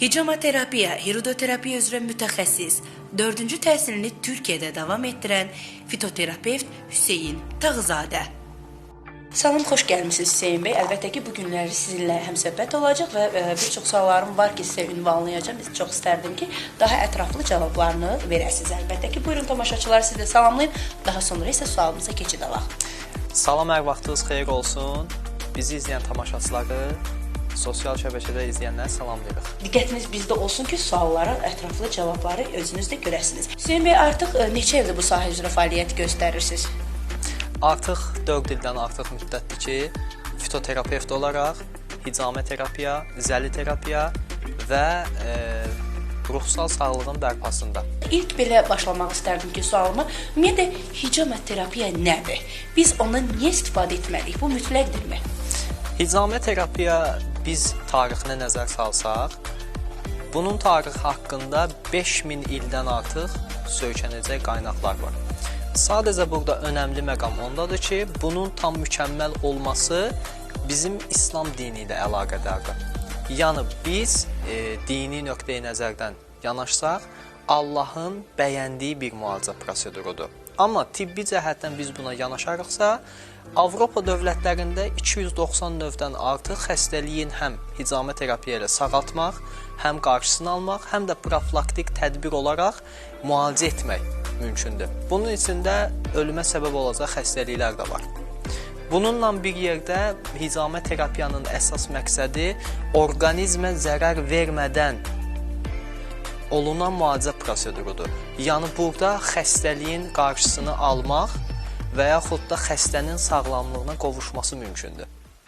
Hicamoterapiya, hiridoterapiya üzrə mütəxəssis, 4-cü təhsilini Türkiyədə davam etdirən fitoterapevt Hüseyn Tağızadə. Salam, xoş gəlmisiniz Hüseyn bəy. Əlbəttə ki, bu günləri sizinlə həmsöhbət olacaq və e, bir çox suallarım var ki, sizə ünvanlayacağam. Biz çox istərdim ki, daha ətraflı cavablarını verəsiniz. Əlbəttə ki, buyurun tamaşaçılar, sizi də salamlayım. Daha sonra isə sualımıza keçid alaq. Salam, hər vaxtınız xeyir olsun. Bizi izləyən tamaşaçıları, sosial şəbəkədə izləyənləri salamlayırıq. Diqqətiniz bizdə olsun ki, suallara ətraflı cavabları özünüz də görəsiniz. Hüseyn bəy, artıq e, neçə ildir bu sahə üzrə fəaliyyət göstərirsiniz? Artıq 4 ildən artıq müddətdir ki, fitoterapevt olaraq hicamə terapiya, zəli terapiya və e, ruhsal sağlığın bərpasında. İlk belə başlamaq istərdim ki, sualıma, ümumiyyətlə hicamoterapiya nədir? Biz ondan niyə istifadə etməliyik? Bu mütləqdirmi? Hicamə terapiya biz tarixinə nəzər salsaq, bunun tarixi haqqında 5000 ildən artıq söykənəcək qaynaqlar var. Sadəcə burada önəmli məqam ondadır ki, bunun tam mükəmməl olması bizim İslam dini ilə əlaqədardır. Yəni biz e, dini nöqteyi nəzərdən yanaşsaq, Allahın bəyəndiyi bir müalicə prosedurudur. Amma tibbi cəhətdən biz buna yanaşarıqsa, Avropa dövlətlərində 290 növdən artıq xəstəliyin həm hicamə terapiya ilə sağaltmaq, həm qarşısını almaq, həm də profilaktik tədbir olaraq müalicə etmək mümkündür. Bunun içində ölümə səbəb olacaq xəstəliklər də var. Bununla bir yerdə hicamə terapiyanın əsas məqsədi orqanizmə zərər vermədən olunan müalicə prosedurudur. Yəni burada xəstəliyin qarşısını almaq və yaxud da xəstənin sağlamlığına qovuşması mümkündür.